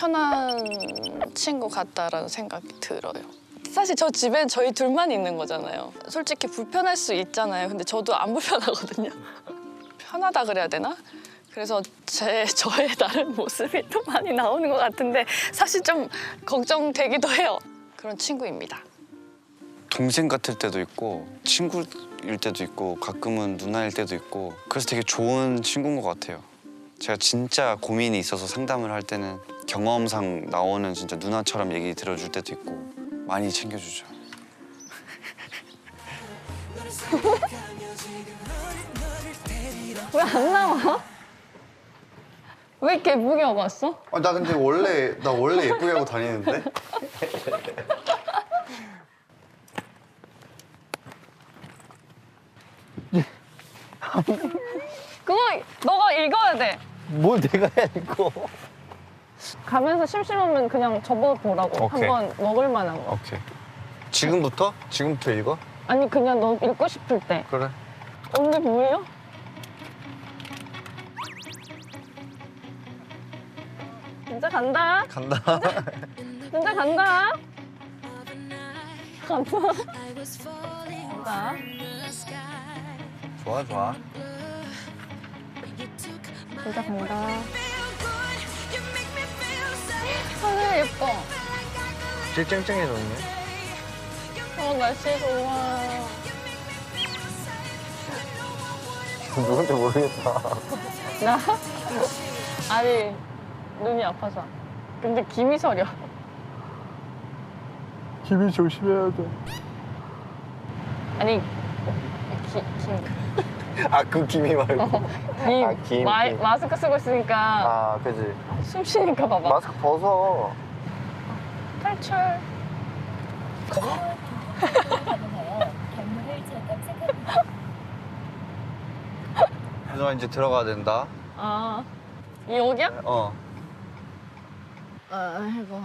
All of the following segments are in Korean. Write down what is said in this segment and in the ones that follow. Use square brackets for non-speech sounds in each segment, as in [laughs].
편한 친구 같다라는 생각이 들어요. 사실 저 집엔 저희 둘만 있는 거잖아요. 솔직히 불편할 수 있잖아요. 근데 저도 안 불편하거든요. 편하다 그래야 되나? 그래서 제 저의 다른 모습이 또 많이 나오는 것 같은데 사실 좀 걱정되기도 해요. 그런 친구입니다. 동생 같을 때도 있고 친구일 때도 있고 가끔은 누나일 때도 있고 그래서 되게 좋은 친구인 것 같아요. 제가 진짜 고민이 있어서 상담을 할 때는 경험상 나오는 진짜 누나처럼 얘기 들어줄 때도 있고 많이 챙겨주죠. 왜 안 나와? 왜 이렇게 예쁘게 하고 왔어? 아, 나 근데 원래 나 원래 예쁘게 하고 다니는데. 그거 너가 읽어야 돼. 뭘 내가 해 이거. 가면서 심심하면 그냥 접어보라고. 오케이. 한번 먹을 만한 거. 오케이. 지금부터? 지금부터 읽어? 아니 그냥 너 읽고 싶을 때. 그래. 언제 보여? 진짜 간다. 간다. [laughs] 진짜 간다. 간다. 간다. 좋아 좋아. 진짜 간다. 하늘 예뻐. 질 쨍쨍해졌네. 어 날씨 좋아. [laughs] 누군지 모르겠다. 나? 아니 눈이 아파서. 근데 김이 서려. 김이 조심해야 돼. 아니 기, 김. [laughs] 아 그 김이 말고. [laughs] 김. 아, 김, 마, 김. 마스크 쓰고 있으니까 아 그지. 숨 쉬니까 봐봐. 마스크 벗어. 탈출. [laughs] 누나 이제 들어가야 된다. 아 여기야? 어. 아이고.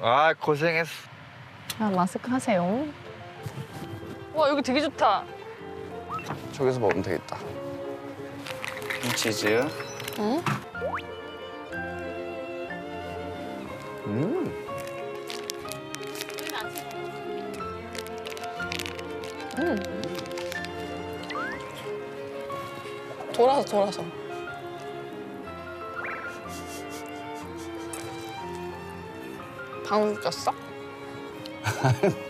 아 고생했어. 아 마스크 하세요. 와 여기 되게 좋다. 저기서 먹으면 되겠다. 치즈. 응? 음. 돌아서 돌아서. 방울 꼈어? [laughs]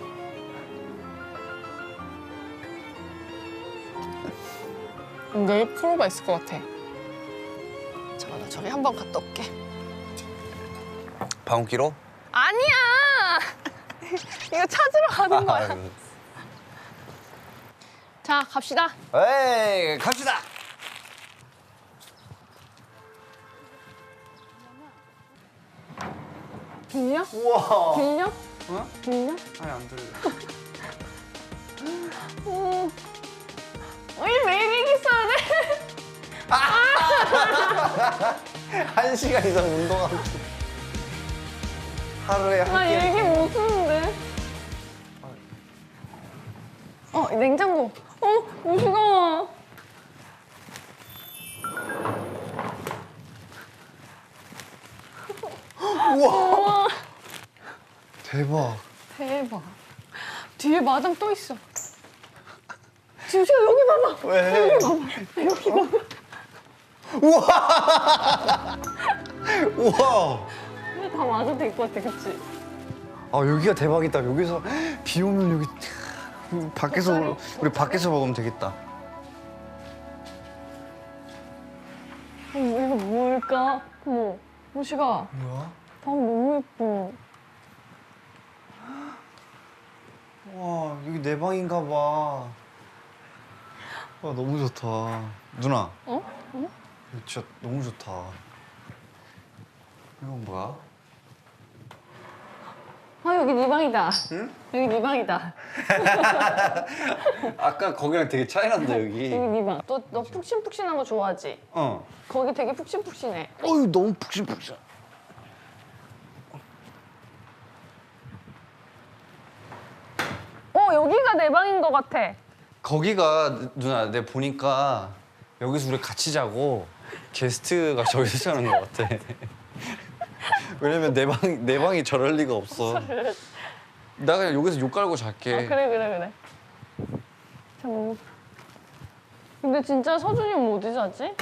내일 프로가 있을 것 같아. 잠깐 나 저기 한 번 갔다 올게. 방귀로? 아니야. [laughs] 이거 찾으러 가는 거야. 아유. 자 갑시다. 에이 갑시다. 빌려? 우와. 빌려? 어? 빌려? 아니 안 들려. 어. 우리 돼. [laughs] 한 시간 이상 운동하고. 하루에 한 나 끼. 얘기 못 쓰는데. 어, 냉장고. 어, 무시가. 우와. 대박. 대박. 뒤에 마당 또 있어. 지우씨가 여기 봐봐. 왜? 여기 봐봐. [laughs] 우와. 근데 다 맞아도 될것 같아, 그치? 아 여기가 대박이다. 여기서 비 오면 여기 밖에서 우리 밖에서 먹으면 되겠다. 어, 이거 뭘까? 어머, 무시가. 뭐야? 방 너무 예뻐. 와 여기 내 방인가 봐. 와 너무 좋다. 누나. 어? 어? 진짜 너무 좋다. 이건 뭐야? 아, 여기 네 방이다. 응? 여기 네 방이다. [laughs] 아까 거기랑 되게 차이 난다 [laughs] 여기. 여기 네 방. 너, 너 푹신푹신한 거 좋아하지? 어. 거기 되게 푹신푹신해. 어유 너무 푹신푹신. 어, 여기가 내 방인 것 같아. 거기가 누나 내 보니까 여기서 우리 같이 자고 게스트가 저기서 자는 것 같아. [laughs] 왜냐면 내 방 내 방이 저럴 리가 없어. 나 그냥 여기서 욕 깔고 잘게. 아, 그래 그래 그래. 참. 근데 진짜 서준이 형 어디 자지?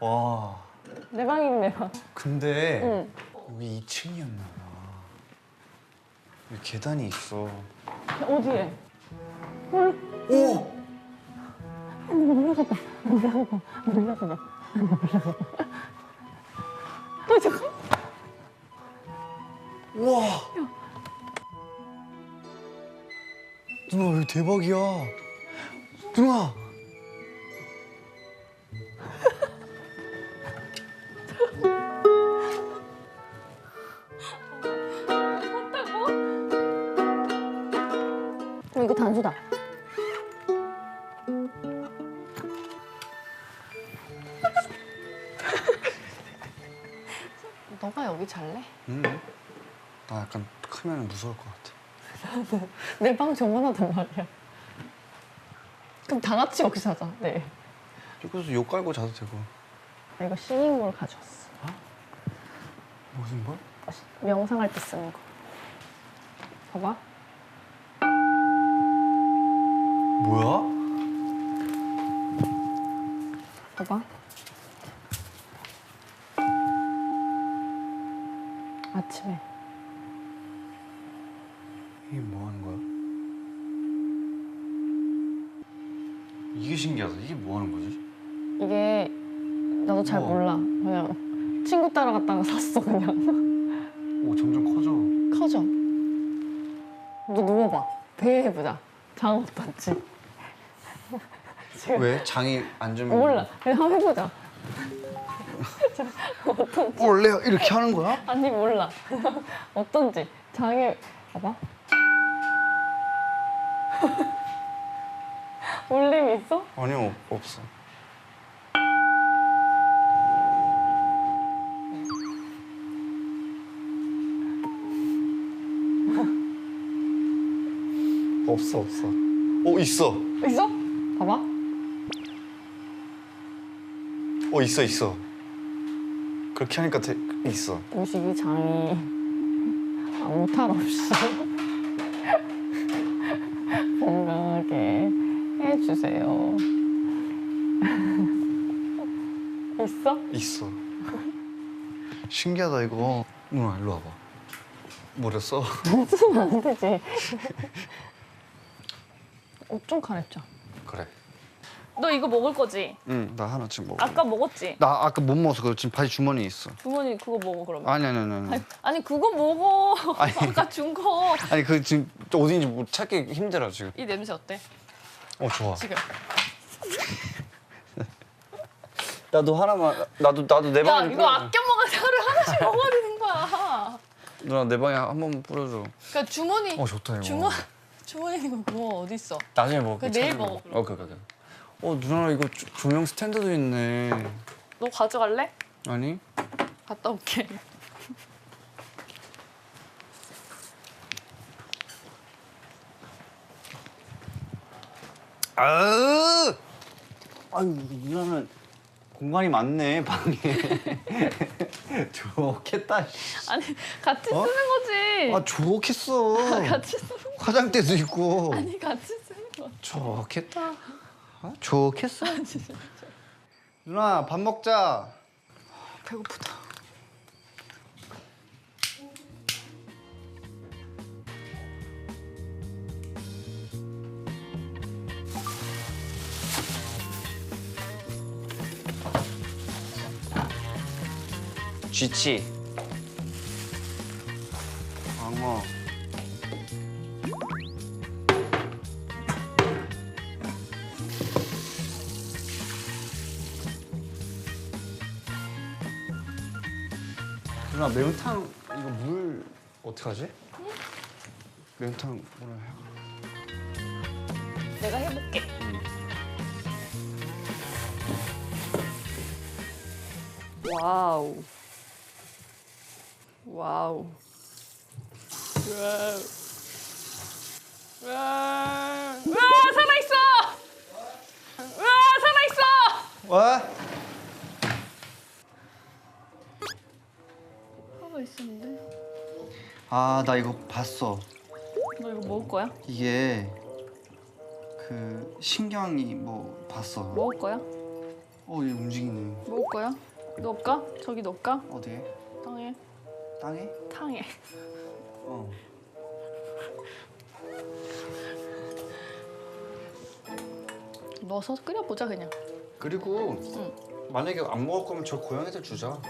와. 내 방이긴 내 방. 근데 응. 여기 2층이었나 봐. 여기 계단이 있어. 어디에? 오! 어 잠깐. 우와! 누나 여기 대박이야. 누나! 잘래? 응. 나 약간 크면 무서울 것 같아. [laughs] 내방 저만하단 말이야. 그럼 다 같이 여기 자자. 네. 여기서 욕 깔고 자도 되고. 나 이거 싱잉볼 가져왔어. 무슨 걸? 명상할 때 쓰는 거. 봐봐. 뭐야? 봐봐. 아침에 이게 뭐 하는 거야? 이게 신기하다. 이게 뭐 하는 거지? 이게 나도 잘 우와. 몰라. 그냥 친구 따라갔다가 샀어 그냥. 오 점점 커져. 커져. 너 누워봐. 대해보자. 장 어떨지. 지금 왜? 장이 안 주면 몰라. 그냥 한번 해보자. [laughs] 원래 이렇게 하는 거야? 아니 몰라. [laughs] 어떤지. 장에 봐봐. 울림 있어? 아니요 [laughs] 없어. 없어 없어. 오 있어. 있어? 봐봐. 어 있어 있어. 그렇게 하니까 되, 있어. 무식이 장이 아무 탈 없이 주세요. [laughs] 있어? 있어. 신기하다 이거. 누나 일로 와봐. 뭐랬어? 쓰면 안 되지. 옷좀 갈아입자. 그래. 너 이거 먹을 거지? 응, 나 하나 지금 먹어. 아까 먹었지? 나 아까 못 먹어서 지금 바지 주머니에 있어. 주머니 그거 먹어 그러면. 아니 아니 아니 아니. 아니, 아니 그거 먹어. [laughs] 아니. 아까 준 거. 아니 그 지금 어딘지 뭐 찾기 힘들어 지금. 이 냄새 어때? 어 좋아. 지금. [laughs] 나도 하나만. 나도 나도 내 야 방에. 이거 아껴 먹어서 하루 하나씩 먹어야 되는 거야. 누나 내 방에 한 번만 뿌려줘. 그러니까 주머니. 어 좋다 이거. 주머 주머니 이거 뭐 어디 있어? 나중에 먹을게. 내일. 먹어, 그럼. 어 그래 그래. 어 누나 이거 조, 조명 스탠드도 있네. 너 가져갈래? 아니? 갔다 올게. 아유 누나는 공간이 많네 방에. [laughs] 좋겠다. 씨. 아니 같이 어? 쓰는 거지. 아 좋겠어. [laughs] 같이 쓰는 거. 화장대도 있고. 아니 같이 쓰는 거. 좋겠다. 아, 좋겠어. 누나 밥 먹자. 배고프다. 쥐치. 광어. 누나 매운탕 이거 물 어떡하지? 매운탕 뭐라 해? 내가 해볼게. 와우. 와우. 와우. 와, 와 살아있어! 와 살아있어! 왜? 있었는데. 아 나 이거 봤어. 너 이거 먹을 거야? 이게 그 신경이 뭐 봤어. 먹을 거야? 어, 얘 움직이네. 먹을 거야? 넣을까? 저기 넣을까? 어디에? 땅에. 땅에? 탕에. 어. 넣어서 끓여보자 그냥. 그리고 만약에 안 먹을 거면 저 고양이들 주자.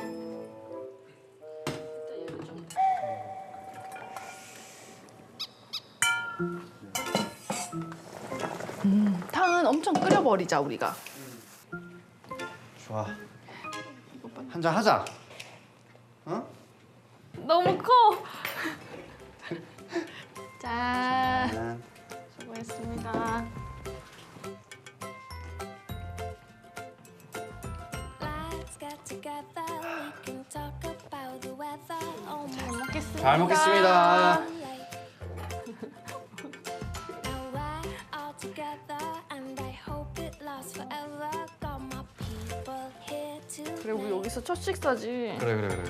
탕은 엄청 끓여버리자 우리가. 좋아. 한 잔 하자. 어? 너무 커. 짠. 난 수고했습니다. Let's get together. We can talk about the weather. 잘 먹겠습니다. 잘 먹겠습니다. Now we're all together, and I hope it lasts forever. Got my people here too. 그래 우리 여기서 첫 식사지. 그래 그래 그래.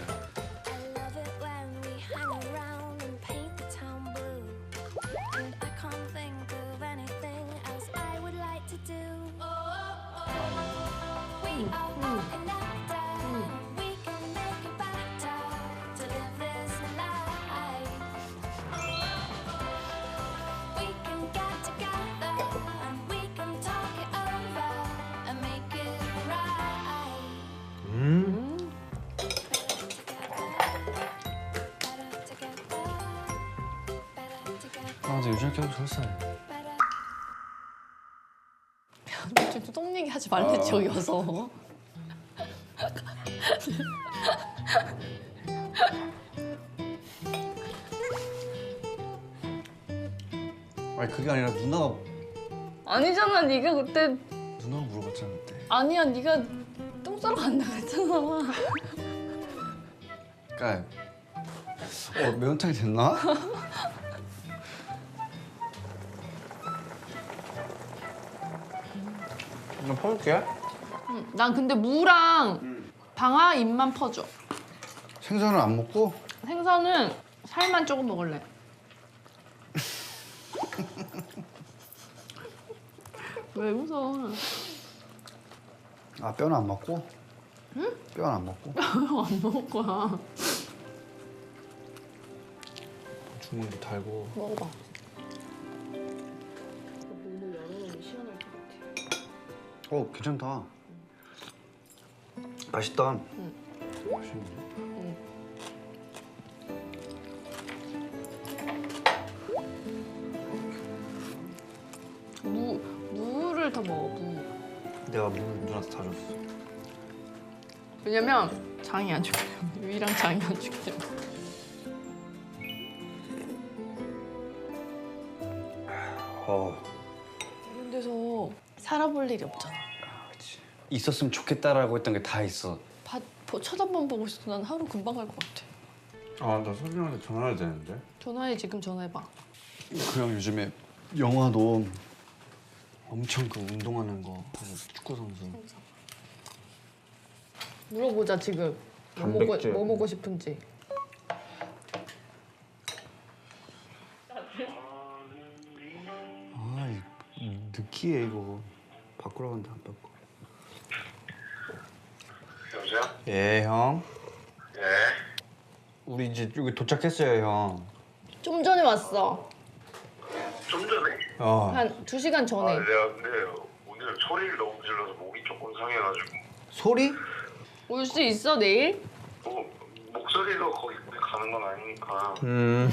아, 계속 설사해. 지금 똥 얘기 하지 말래 저기 와서. 아니 그게 아니라 누나가 아니잖아 네가 그때 누나가 물어봤잖아 그때. 아니야 네가 똥 싸러 간다 그랬잖아. 그러니까 어 매운탕이 됐나? [laughs] 나 퍼볼게. 난 근데 무랑 방아 잎만 퍼줘. 생선을 안 먹고 생선은 살만 조금 먹을래. [laughs] 왜 웃어? 아 뼈는 안 먹고? 응? 뼈는 안 먹고? [laughs] 안 먹을 거야. 주문도 달고. 먹어봐. 어 괜찮다. 맛있다. 맛있네. 무 무를 더 먹어. 무. 내가 물 누나한테 다 줬어. 왜냐면 장이 안 좋기 때문에 위랑 장이 안 좋기 때문에. 어. 이런 데서 살아볼 일이 없잖아. 있었으면 좋겠다라고 했던 게 다 있어. 밭 보- 쳐다만 보고 있어도 난 하루 금방 갈 것 같아. 아, 나 서준한테 전화해야 되는데. 전화해 지금 전화해봐. 그 형 요즘에 영화도 엄청 그 운동하는 거 축구 선수. 물어보자 지금. 뭐 먹고, 단백질. 뭐 먹고 싶은지. 아, 이 느끼해 이거. 바꾸라고 하는데 안 바꿔. 여보세요? 예, 형. 예. 우리 이제 여기 도착했어요, 형. 좀 전에 왔어. 좀 전에? 어. 한 두 시간 아, 전에. 내가 근데 오늘 소리를 너무 질러서 목이 조금 상해가지고. 소리? 올 수 있어 내일? 뭐, 목소리로 거기 가는 건 아니니까. 음.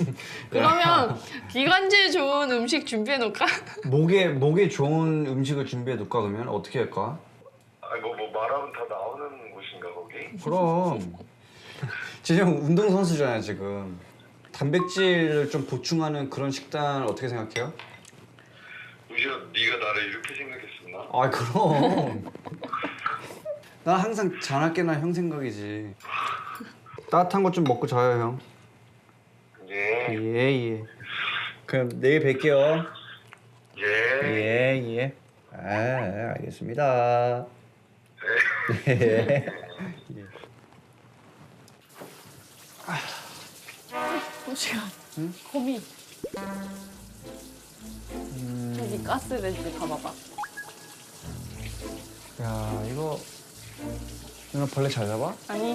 [laughs] 그러면 기관지에 좋은 음식 준비해 놓을까? [laughs] 목에 목에 좋은 음식을 준비해 놓을까 그러면 어떻게 할까? 아니, 뭐, 뭐 말하면 다 거기? 그럼. 진영 운동 선수잖아요 지금. 단백질을 좀 보충하는 그런 식단을 어떻게 생각해요? 우시야, 네가 나를 이렇게 생각했었나? 아 그럼. [laughs] 나 항상 자나 깨나 형 생각이지. 따뜻한 것 좀 먹고 자요 형. 예. 예 예. 그럼 내일 뵐게요. 예. 예예. 아 알겠습니다. 예. 시간. 고민. 여기 가스레인지 봐봐봐. 야 이거 누나 벌레 잘 잡아? 아니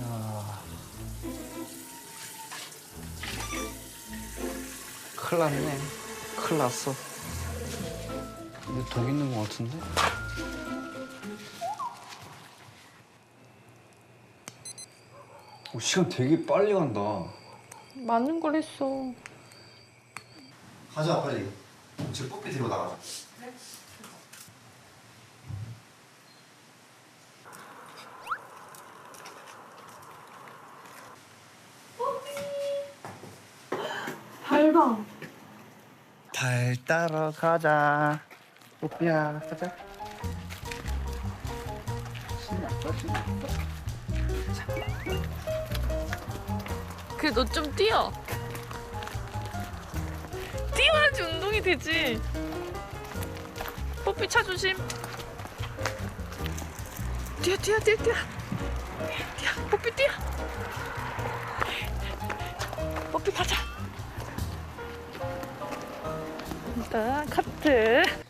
야 큰일 났네 큰일 났어 근데 독 있는 거 같은데? 오, 시간 되게 빨리 간다. 맞는 걸 했어. 가자 빨리. 지금 뽀삐 들고 나가자. 달 따러 가자. 뽀삐야 가자 그래 너 좀 뛰어. 뛰어야지 운동이 되지. 뽀삐 차 조심. 뛰어 뛰어 뛰어 뛰어. 뛰어 뽀삐 뛰어. 뽀삐 가자. 일단 카트.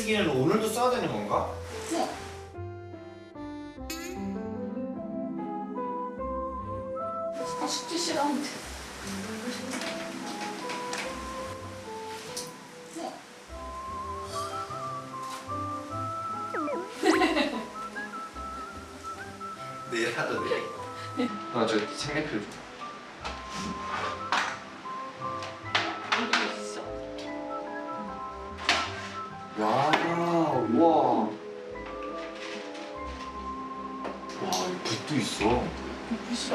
쓰기는 오늘도 써야 되는 건가? 숙제 싫어하는데. [laughs] 내일 하자 내일 아저 색연필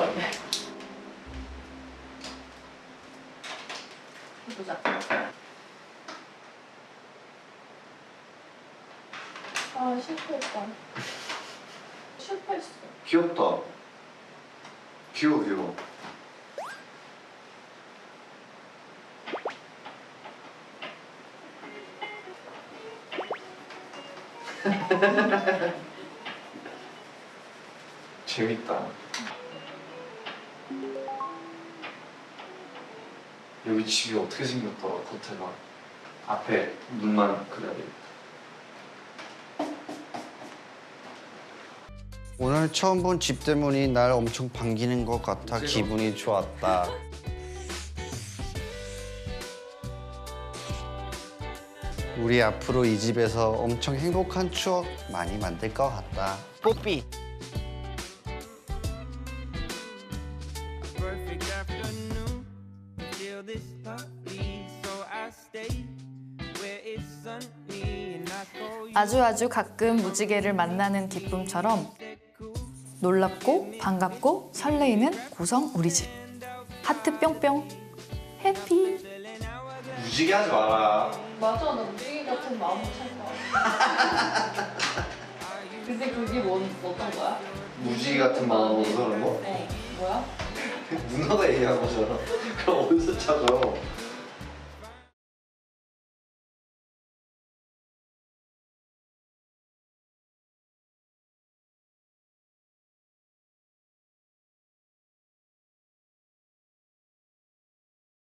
싫어해. 보자. 아 실패했다. 실패했어. 귀엽다 귀여워 귀여워 [laughs] 재밌다 여기 집이 어떻게 생겼더라 겉에가? 앞에 눈만 그려야 돼 오늘 처음 본 집 때문이 날 엄청 반기는 것 같아. 기분이 좋았다. 우리 앞으로 이 집에서 엄청 행복한 추억 많이 만들 것 같다. 뽀삐 아주 아주 가끔 무지개를 만나는 기쁨처럼 놀랍고 반갑고 설레이는 고성 우리 집 하트 뿅뿅 해피 무지개 하지 마라 맞아, 나 무지개 같은 마음을 찰 거야. 근데 그게 뭔 어떤 거야? 무지개 같은 마음 어디서 그런 거? 어, 뭐야? [laughs] 누나가 얘기한 거잖아 그럼 어디서 찾아